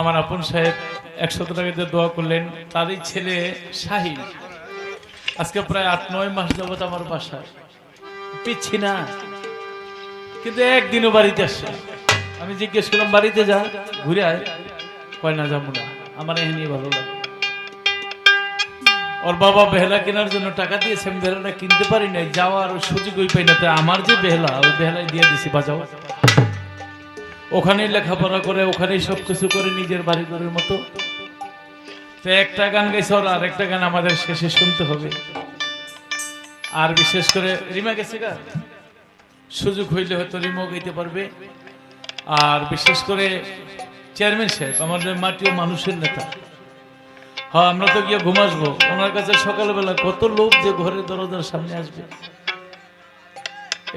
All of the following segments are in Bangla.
আমার আপন সাহেব একশত টাকা দিয়ে দোয়া করলেন, তারই ছেলে শাহিন। আজকে প্রায় আট, নয় মাস যাবত আমার বাসায়। পিচ্ছি না, কিন্তু একদিনও বাড়িতে আসছে না। আমি জিজ্ঞেস করলাম, বাড়িতে যা, ঘুরে আয়। কয়, না, যাব না, আমার এখানে ভালো লাগে ওর বাবা বেহেলা কেনার জন্য টাকা দিয়েছে, আমি বেহেলাটা কিনতে পারি নাই, যাওয়ার সুযোগ ওই পাই না। তাই আমার যে বেহেলা, ওই বেহেলাই দিয়ে দিছি, বাজাও। ওখানেই লেখাপড়া করে, ওখানেই সব কিছু করে নিজের বাড়ি ঘরের মতো। তো একটা গান গাইছে ওর আর একটা গান আমাদের শেষে শুনতে হবে। আর বিশেষ করে রিমা গেছে গা? সুযোগ হইলে হয়তো রিমো গাইতে পারবে। আর বিশেষ করে চেয়ারম্যান সাহেব আমাদের মাটি ও মানুষের নেতা। হ্যাঁ আমরা তো গিয়ে ঘুমাসবো। ওনার কাছে সকালবেলা কত লোক যে ঘরের দরজার সামনে আসবে।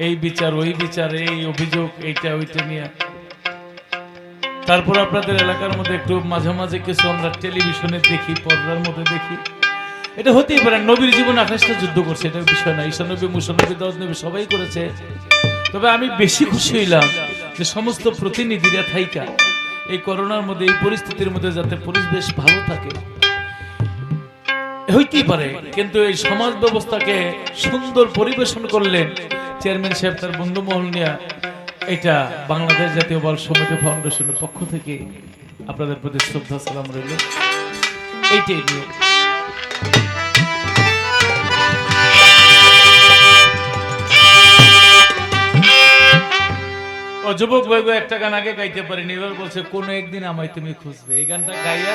এই বিচার, ওই বিচার, এই অভিযোগ, এইটা, ওইটা নিয়ে তারপর আপনাদের এলাকার মধ্যে একটু মাঝে মাঝে কিছু আমরা টেলিভিশনে দেখি, পর্দার মধ্যে দেখি। এটা হতেই পারে, নবীর জীবন আঠাশটা যুদ্ধ করছে, এটা বিষয় না। ঈশানবী মুসানবী দশ নবী সবাই করেছে। তবে আমি বেশি খুশি হইলাম যে সমস্ত প্রতিনিধিরা থাইকা, এই করোনার মধ্যে, এই পরিস্থিতির মধ্যে যাতে পরিবেশ ভালো থাকে। হইতেই পারে, কিন্তু এই সমাজ ব্যবস্থাকে সুন্দর পরিবেশন করলেন চেয়ারম্যান সাহেব, তার বন্ধু মহল নিয়ে এটা বাংলাদেশ জাতীয় বল সমিতি ফাউন্ডেশনের পক্ষ থেকে আপনাদের প্রতি শ্রদ্ধা, সালাম রইল। এইটাই নিয়ে। ও যুবক ভাই একটা গান আগে গাইতে পারিনি, এবার বলছে, কোন একদিন আমায় তুমি খুঁজবে। এই গানটা গাইয়া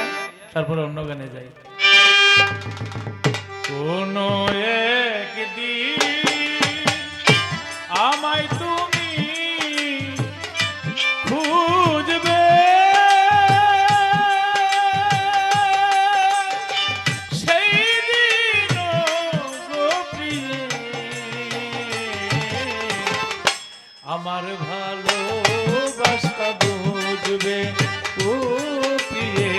তারপরে অন্য গানে যাই। কোন একদিন বুঝবে ও প্রিয়ে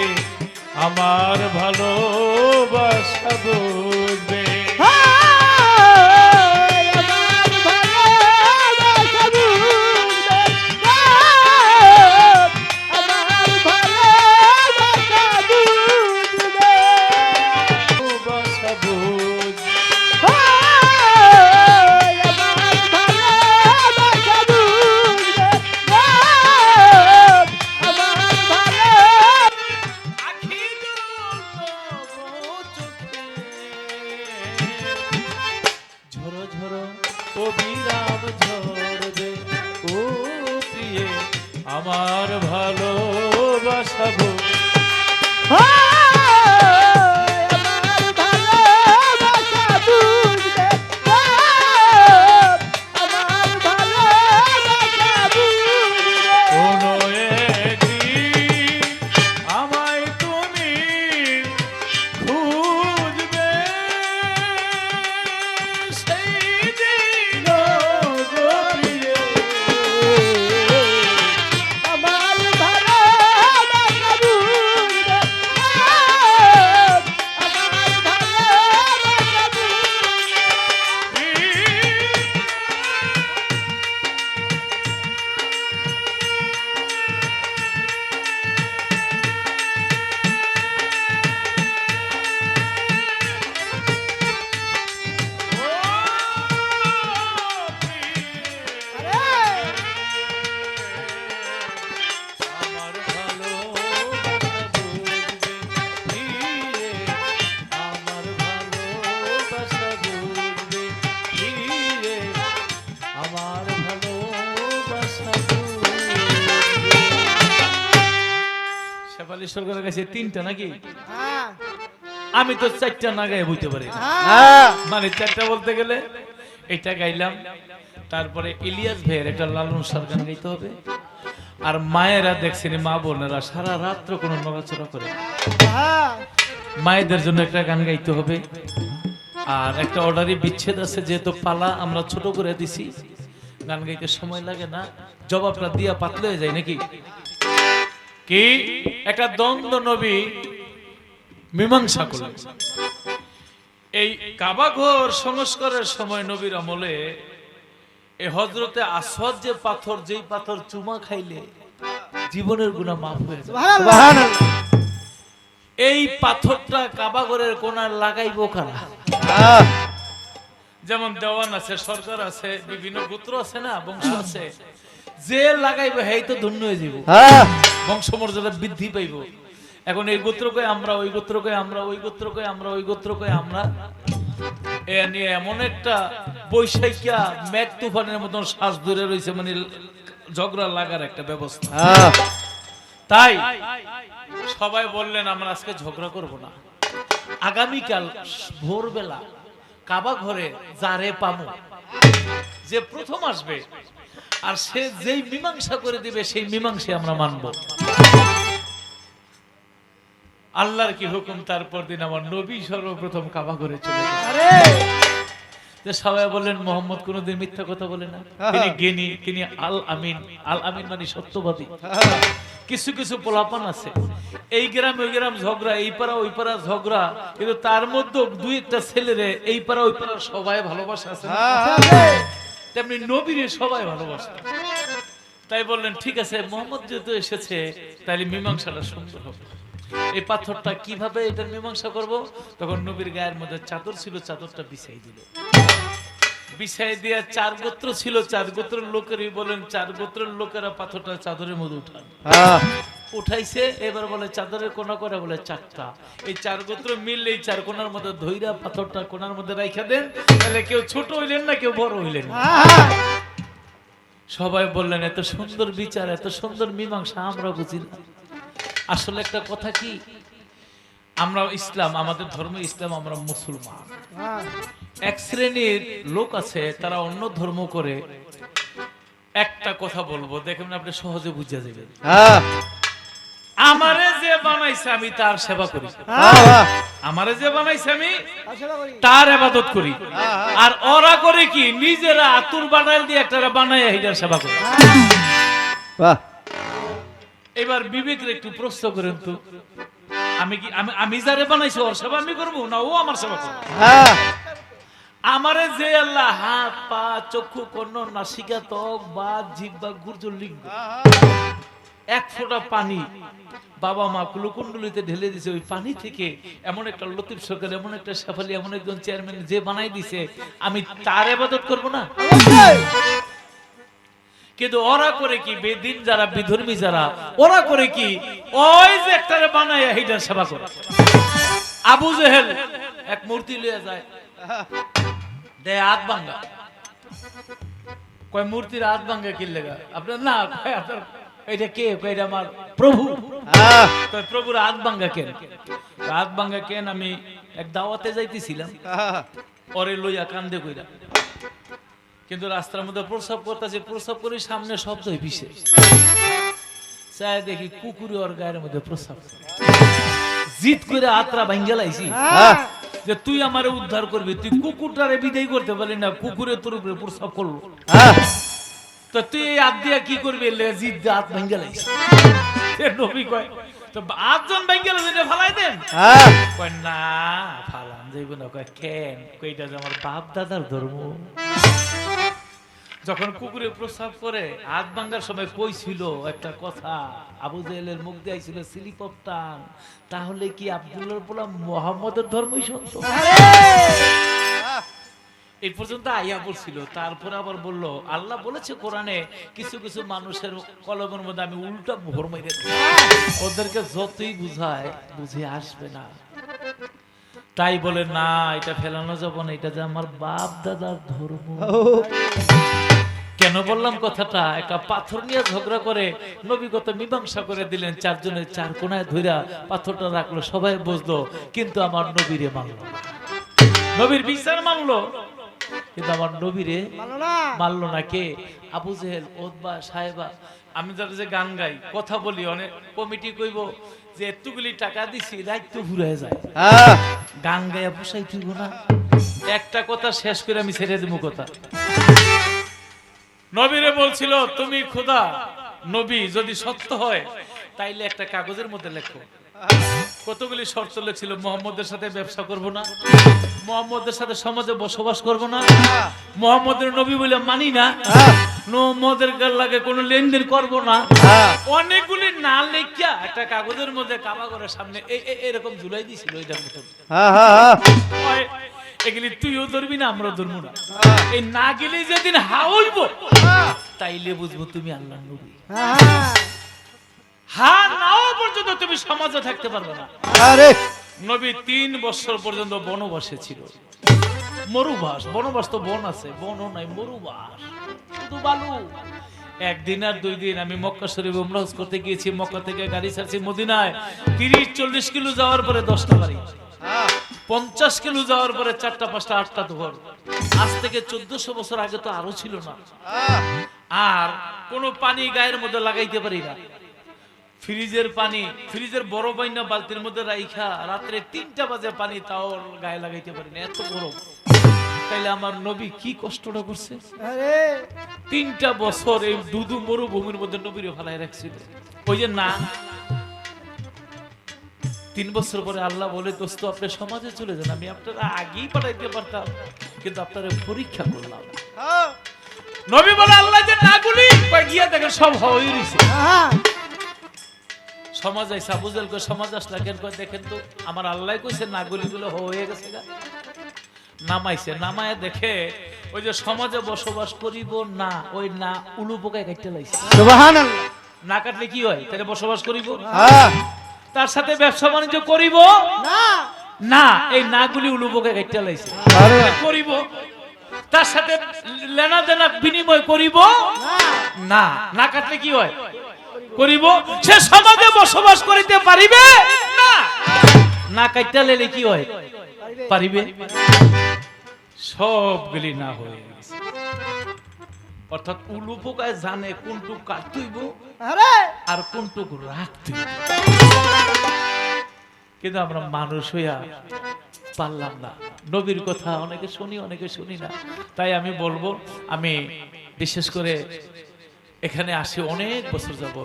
আমার ভালোবাসা বুঝবে তিনটা নাকি? আমি তো চারটা না গায়ে বুঝতে পারি মানে চারটা বলতে গেলে এটা গাইলাম তারপরে ইলিয়াস ভাইয়ের একটা লালন সার গান গাইতে হবে। আর মায়েরা দেখছেন মা বোনেরা সারা রাত্র কোনো নড়াচড়া করে। মায়েদের জন্য একটা গান গাইতে হবে। আর একটা অর্ডারি বিচ্ছেদ আছে যেহেতু পালা আমরা ছোট করে দিছি। গান গাইতে সময় লাগে না। জবাবটা দিয়া পাতলে হয়ে যায় নাকি? কি? একটা দ্বন্দ্ব নবী মীমাংসা করলেন। এই কাবাঘর সংস্কারের সময় নবীর আমলে এই হজরতে আসওয়াদ যে পাথর যেই পাথর চুমা খাইলে জীবনের গুণা মাফ হয়ে সুবহানাল্লাহ। এই পাথরটা কাবাগরের কোনার লাগাইবো কারা? যেমন দেওয়ান আছে সরকার আছে বিভিন্ন গোত্র আছে না বংশ আছে। যে লাগাইবে হেই তো ধন্য হয়ে যাব বংশমর্যাদা বৃদ্ধি পাইব। এখন এই গোত্রকে আমরা ওই গোত্রকে আমরা ওই গোত্রকে আমরা ওই গোত্রকে আমরা? এ নিয়ে এমন একটা বৈশাখিয়া মেঘ তুফানের মতন শ্বাস ধরে রয়েছে মানে ঝগড়া লাগার একটা ব্যবস্থা। তাই সবাই বললেন আমরা আজকে ঝগড়া করব না। আগামীকাল ভোরবেলা কাবা ঘরে যারে পামু। যে প্রথম আসবে আর সে যেই মীমাংসা করে দিবে সেই মীমাংসা আমরা মানব। আল্লাহর কি হুকুম? তারপর দিন আমার নবী সর্বপ্রথম কাবা ঘরে চলে। যে সবাই মোহাম্মদ কোনোদিন মিথ্যা কথা বলে না। তিনি জ্ঞানী তিনি আল আমিন আল আমিন মানে সত্যবাদী। কিছু কিছু পোলাপান আছে। এই গ্রাম ওই গ্রাম ঝগড়া এই পাড়া ওই পাড়া ঝগড়া। কিন্তু তার মধ্যে দুই একটা ছেলেরে এই পাড়া ওই পাড়া সবাই ভালোবাসা আছে? তেমনি নবীরে সবাই ভালোবাসে তাই বললেন, ঠিক আছে, মোহাম্মদ যেহেতু এসেছে তাহলে মীমাংসাটা সুন্দর হবে। এই পাথরটা কীভাবে এটার মীমাংসা করব? তখন নবীর গায়ের মধ্যে চাদর ছিল, চাদরটা বিছাই দিল। বিছাই দিয়ে চার গোত্র ছিল, চার গোত্রের লোকেরই বলেন, চার গোত্রের লোকেরা পাথরটা চাদরের মধ্যে উঠান। উঠাইছে এবার বলে চাদরের কোনা করে বলে চারটা। এই চার গোত্র মিললে এই চার কোনার মধ্যে ধৈরা পাথরটা কোনার মধ্যে রাইখা দেন। তাহলে কেউ ছোট হইলেন না কেউ বড় হইলেন। সবাই বললেন এত সুন্দর বিচার এত সুন্দর মীমাংসা আমরা বুঝি না। আসলে একটা কথা কি? আমরা ইসলাম আমাদের ধর্ম ইসলাম আমরা মুসলমান। এক শ্রেণির লোক আছে তারা অন্য ধর্ম করে একটা কথা বলব। দেখেন আপনি সহজে বুঝে যাবেন। আহ, আমারে যে বানাইছে আমি তার সেবা করি। আমারে যে বানাইছে আমি তার আবাদত করি। আর ওরা করে কি? নিজেরা আতুর বানাইল দিয়ে একটা বানাই এটার সেবা করে। বাহ, এবার বিবেকের একটু প্রশ্ন করেন তো। আমি কি আমি আমি যারে বানাইছি ওর সেবা আমি করব না ও আমার সেবা করব? আমারে যে আল্লাহ হাত পা চক্ষু কর্ণ নাসিকা ত্বক বা জিব্বা গুর্জ লিঙ্গ। এক ফোঁটা পানি। বাবা মা কুলকুণ্ডলিতে ঢেলে দিছে ওই পানি থেকে। এমন একটা লতিফ সরকার এমন একটা সাফালি এমন একজন চেয়ারম্যান যে বানাই দিছে। আমি তার আবাদত করব না? কিন্তু ওরা করে কি বেদিন যারা বিধর্মী যারা ওরা করে কি ওই যে একটারে বানায় এইটার সেবা করে। আবু জেহেল এক মূর্তি লিয়ে যায়। দে হাত ভাঙ্গা। কয় মূর্তির হাত ভাঙ্গা কি লেগা? আপনার না আপনার এটা কে? এটা আমার প্রভু। আহ, প্রভুর হাত ভাঙ্গা কেন? হাত ভাঙ্গা কেন? আমি এক দাওয়াতে যাইতেছিলাম। পরে লইয়া কান্দে কইরা। কিন্তু রাস্তার মধ্যে প্রস্রাব করতেছে প্রস্রাব করে সামনে শব্দই পিছে। চাই দেখি কুকুরে ওর গায়ের মধ্যে প্রস্রাব করে। জিত করে আত্রা ভাঙ্গা লাইছি। যে তুই আমারে উদ্ধার করবি তুই কুকুরটারে বিদায় করতে পারলি না কুকুরে তোর উপরে প্রস্রাব করল। আহ, তো তুই হাত দিয়া কি করবি? জিত দিয়ে হাত এ নবী কয় তো আটজন লাইছে এটা ফালাই দেন? কয় না ফালান যাইব না। কয় কেন? কইটা যে আমার বাপ দাদার ধর্ম। যখন কুকুরে প্রস্রাব করে হাত ভাঙ্গার সময় কইছিল একটা কথা আবু জেহেলের মুখ দিয়ে ছিল স্লিপ অফ টাং তাহলে কি আব্দুল্লাহ পোলা মোহাম্মদের ধর্মই সত্য? এই পর্যন্ত আইয়া পড়ছিল তারপরে আবার বলল, আল্লাহ বলেছে কোরআনে কিছু কিছু মানুষের কলমের মধ্যে আমি উল্টা ভোর মেরে ওদেরকে যতই বুঝায়, বুঝে আসবে না। তাই বলে, না, এটা ফেলানো যাব না, এটা যে আমার বাপ দাদার ধর্ম। কেন বললাম কথাটা? একটা পাথর নিয়ে ঝগড়া করে নবীগত মীমাংসা করে দিলেন, চারজনের চার কোনায় ধইরা পাথরটা রাখল, সবাই বুঝলো, কিন্তু আমার নবীরে মানলো নবীর বিচার মানলো। কিন্তু আমার নবীরে মানলো না? কে? আবু জেহেল ওদবা সাহেবা আমি যারা যে গান গাই কথা বলি অনেক কমিটি কইব যে এতগুলি টাকা দিছি তো ঘুরে যায়। গান গায়া পোষাই তুইব না। একটা কথা শেষ করে আমি ছেড়ে দেবো কথা। নবীরে বলছিল তুমি খোদা নবী যদি সত্য হয় তাইলে একটা কাগজের মধ্যে লেখো। কতগুলি শর্ত লেখছিল মোহাম্মদের সাথে ব্যবসা করব না মোহাম্মদের সাথে সমাজে বসবাস করব না মোহাম্মদের নবী বলে মানি না মোহাম্মদের গার লাগে কোনো লেনদেন করব না। অনেকগুলি না লেখিয়া একটা কাগজের মধ্যে কাবা ঘরের সামনে এরকম ঝুলাই দিছিল এটার মতো এগুলি তুইও ধরবি না আমরা ধরবো না। এই না গেলে যেদিন হাউইব তাইলে বুঝব তুমি আল্লাহ নবী। তুমি সমাজে থাকতে পারবে না। আরে। নবী তিন বছর পর্যন্ত বনবাসে ছিল। মরুবাস বনবাস তো বন আছে বনও নাই মরুবাস। শুধু বালু। একদিন আর দুই দিন আমি মক্কা শরীফ উমরাজ করতে গিয়েছি মক্কা থেকে গাড়ি ছাড়ছি মদিনায়। তিরিশ চল্লিশ কিলো যাওয়ার পরে দশটা বাড়ি। পঞ্চাশ কিলো যাওয়ার পরে চারটা পাঁচটা আটটা ঘর আজ থেকে চোদ্দশো বছর আগে তো আরও ছিল না। আর কোনো পানি গায়ের মধ্যে লাগাইতে পারি না। ফ্রিজের পানি ফ্রিজের বড় বাইনা বালতির মধ্যে রাইখা রাত্রে তিনটা বাজে পানি তাও গায়ে লাগাইতে পারি না এত গরম। তাইলে আমার নবী কি কষ্টটা করছে? তিনটা বছর এই দুদু মরুভূমির মধ্যে নবীর ফেলাই রাখছিল। ওই যে না তিন বছর পরে আল্লাহ বলে দোস্ত আপনি সমাজে চলে যান আমি আপনারা আগেই পাঠাইতে পারতাম কিন্তু আপনারা পরীক্ষা করলাম। হ্যাঁ। নবী বলে আল্লাহ যে নাগুলি কই গিয়া দেখেন সব হয়ে রইছে। সমাজ আইসা বুঝল কই সমাজ আসলা কেন কই দেখেন তো আমার আল্লাহ কইছে নাগুলি গুলো হয়ে গেছে গা। নামাইছে নামায় দেখে ওই যে সমাজে বসবাস করিব না ওই না উলু পোকায় কাটতে লাইছে। সুবহানাল্লাহ। না কাটলে কি হয়? তাহলে বসবাস করিব? হ্যাঁ। তার সাথে ব্যবসা বাণিজ্য করিব? না। এই নাগুলি উলু পোকায় কাটতে লাইছে। আরে। করিব? তার সাথে লেনা দেনা বিনিময় করিব? না না কাটলে কি হয়? করিব সে সমাজে বসবাস করিতে পারিবে? না। না লেলে কি হয়? পারিবে? সবগুলি না হয়ে। অর্থাৎ উলু পোকায় জানে কোনটুক কাটতেইব আর! কোনটুক কিন্তু আমরা মানুষ হইয়া পারলাম না। নবীর কথা অনেকে শুনি অনেকে শুনি না। তাই আমি বলব আমি বিশেষ করে এখানে আসি অনেক বছর যাব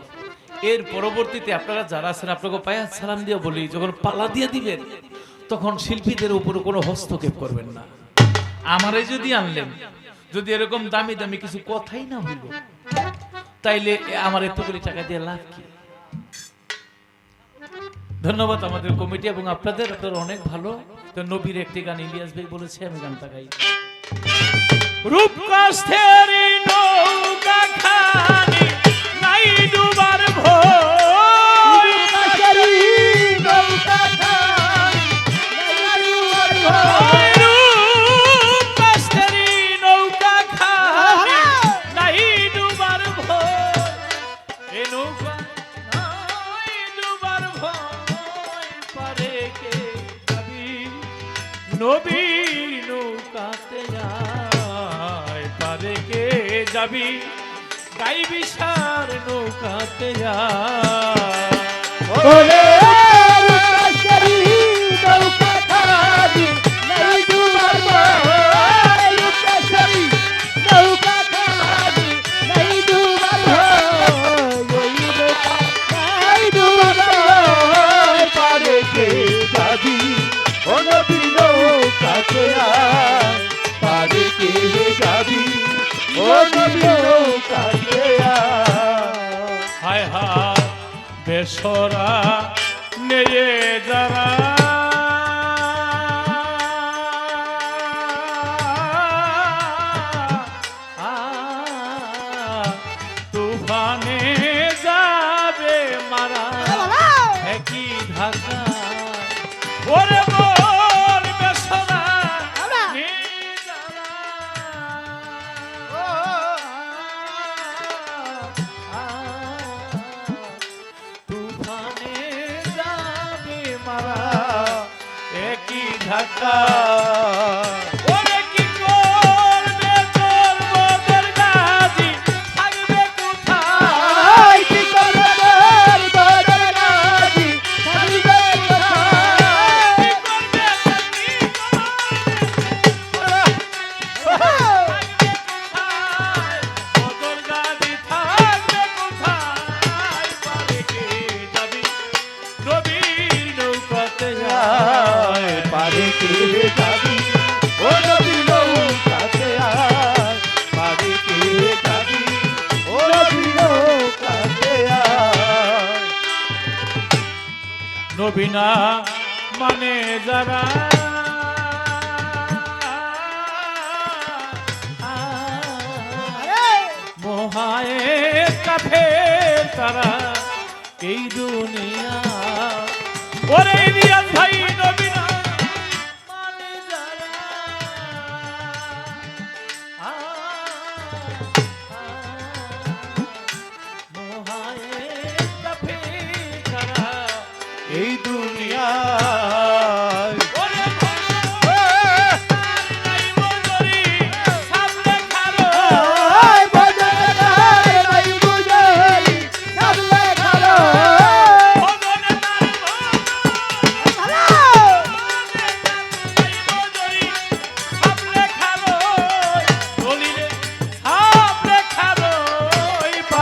এর পরবর্তীতে আপনারা যারা আছেন, আপনাকে পায়া সালাম দিয়ে বলি, যখন পালা দিয়ে দিবেন, তখন শিল্পীদের উপরে কোনো হস্তক্ষেপ করবেন না। আমারে যদি আনলেন, যদি এরকম দামি দামি কিছু কথাই না হইল, তাইলে আমার এতগুলি টাকা দিয়ে লাভ কি? ধন্যবাদ আমাদের কমিটি এবং আপনাদের, আপনারা অনেক ভালো। তো নবীর একটি গান ইলিয়াস ভাই বলেছে, আমি গানটা গাই। খানি, নাই নবীর নৌকাতে যায় পারে যাবি? গাই বিশার নৌকাতে যায়। হায় হায় বেসরা নেয়ে যারা তারা এই দুনিয়া। ওরে ভাই নবীনা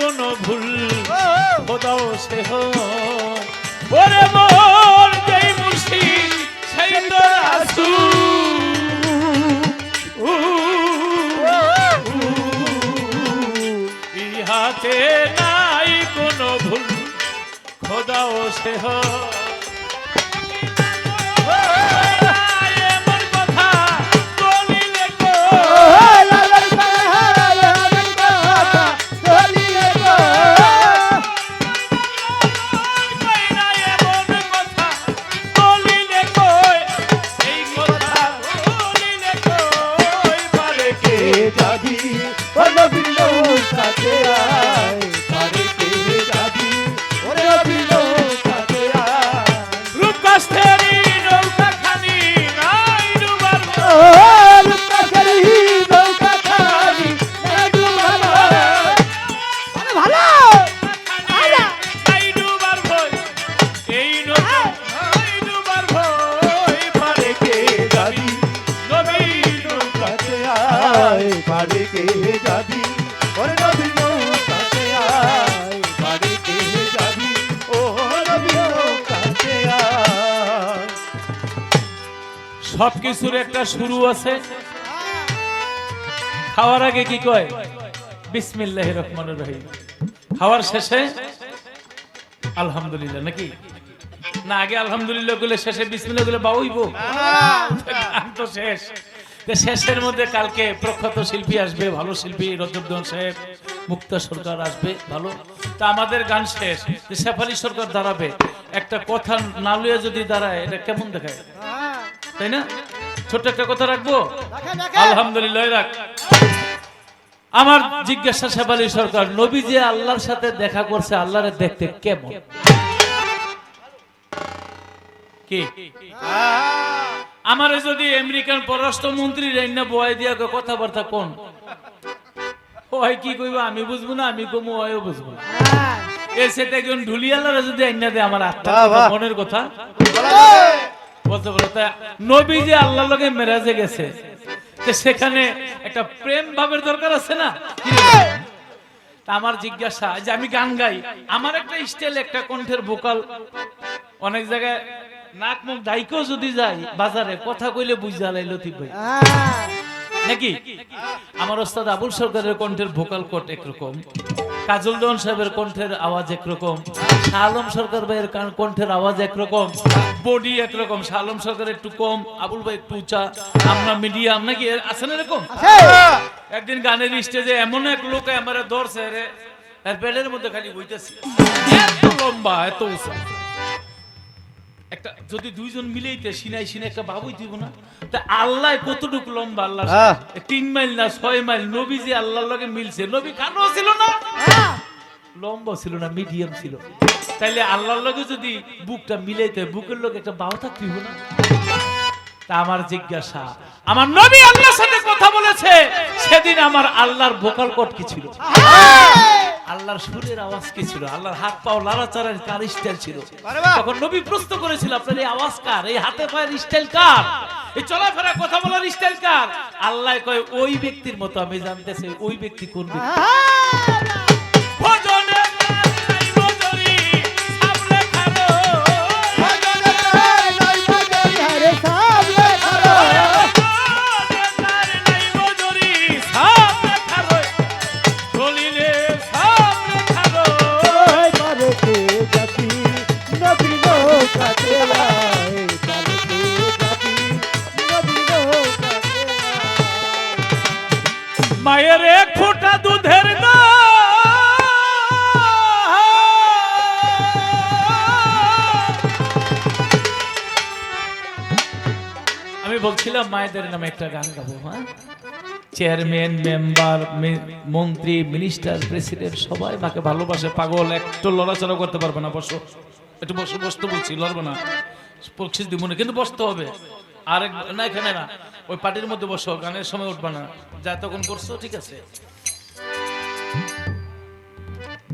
কোনো ভুল। খোদাও সে হরে ওরে মোর যেই মুর্শিদ সেই আসু ইহাতে নাই কোনো ভুল। খোদাও সে হয়। একটা শুরু আছে। খাওয়ার আগে কি কয়? বিসমিল্লাহ রহমান রহিম। খাওয়ার শেষে আলহামদুলিল্লাহ নাকি? না, আগে আলহামদুলিল্লাহগুলো শেষে বিসমিল্লাহগুলো বাউইব তো শেষ। শেষের মধ্যে কালকে প্রখ্যাত শিল্পী আসবে, ভালো শিল্পী রজবদন সাহেব, মুক্তা সরকার আসবে, ভালো। তা আমাদের গান শেষ। শেফালি সরকার দাঁড়াবে। একটা কথা না লইয়া যদি দাঁড়ায়, এটা কেমন দেখায়? তাই না? ছোট্ট একটা কথা রাখব? আলহামদুলিল্লাহ রাখ। আমার জিজ্ঞাসা শেফালি সরকার নবী যে আল্লাহর সাথে দেখা করছে আল্লাহরে দেখতে কেমন? কি? আমারে যদি আমেরিকান পররাষ্ট্রমন্ত্রী রাইনা বয় দিয়া কথাবার্তা কোন? ওই কি কইবা আমি বুঝব না আমি কমু ওয়ও বুঝব না। এ সেটা একজন ঢুলিয়ালারা যদি আইনা দেয় আমার আত্মা মনের কথা। বলতে বলো তা নবী যে আল্লাহ লগে মেরাজে গেছে। সেখানে একটা প্রেম ভাবের দরকার আছে না? আমার জিজ্ঞাসা যে আমি গান গাই আমার একটা স্টাইল একটা কণ্ঠের ভোকাল অনেক জায়গায় নাক মুখ দাইকেও যদি যাই বাজারে কথা কইলে বুঝা লাইলো ঠিক ভাই। নাকি? আমার ওস্তাদ আবুল সরকারের কণ্ঠের ভোকাল কোট একরকম। কাজল দেওয়ান সাহেবের কণ্ঠের আওয়াজ একরকম আলম সরকার ভাইয়ের কণ্ঠের আওয়াজ একরকম বডি একরকম শাহ আলম সরকার একটু কম আবুল ভাই একটু উঁচা আমরা মিডিয়াম নাকি? আছে না এরকম? একদিন গানের স্টেজে এমন এক লোক আমার ধরছে রে তার পেটের মধ্যে খালি বইতেছে। এত লম্বা এত উঁচা। একটা যদি দুইজন মিলেইতে সিনাই সিনাই একটা বাবুই দিব না তা আল্লাহ কতটুকু লম্বা আল্লাহ। তিন মাইল না ছয় মাইল নবী যে আল্লাহর লগে মিলছে। নবী কানো ছিল না। লম্বা ছিল না মিডিয়াম ছিল। তাইলে আল্লাহর লগে যদি বুকটা মিলাইতে বুকের লগে একটা বাহু থাকতে না? আমার জিজ্ঞাসা, আমার নবী আল্লাহর সাথে কথা বলেছে, সেদিন আমার আল্লাহর ভোকাল কট কি ছিল? আল্লাহর সুরের আওয়াজ কি ছিল? আল্লাহর হাত পাও লাড়াচাড়ার কার স্টাইল ছিল? তখন নবী প্রশ্ন করেছিল, আপনার এই আওয়াজ কার? এই হাতে পায়ের স্টাইল কার? এই চলাফেরা কথা বলার স্টাইল কার? আল্লাহ কয়, ওই ব্যক্তির মতো, আমি জানতেছি ওই ব্যক্তি কোন ব্যক্তি? মায়েদের নামে একটা গান গাবো হ্যাঁ? চেয়ারম্যান মেম্বার মন্ত্রী মিনিস্টার প্রেসিডেন্ট সবাই মাকে ভালোবাসে, পাগল, একটু লড়াচড়া করতে পারবে না, বসো। একটু বসো, বসতে বলছি, লড়বে না। বকশিস দিব না, কিন্তু বসতে হবে। আরেক না, এখানে না, ওই পার্টির মধ্যে বসো, গানের সময় উঠবে না। যা তখন করছ, ঠিক আছে।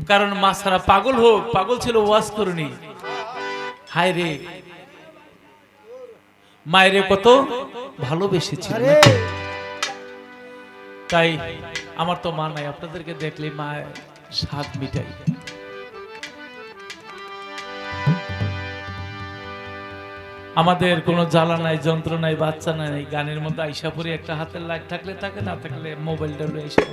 কারণ মা সারা পাগল হোক, পাগল ছিল ওয়াজ করুনি। হায় রে। মায়েরে কত? ভালোবেসেছিল তাই আমার তো মা নাই আপনাদেরকে দেখলে মা স্বাদ মিটাই। আমাদের কোনো জ্বালা নাই যন্ত্র নাই বাচ্চা নাই গানের মধ্যে আইসা পরে একটা হাতের লাইট থাকলে থাকে না থাকলে মোবাইলটা এসে।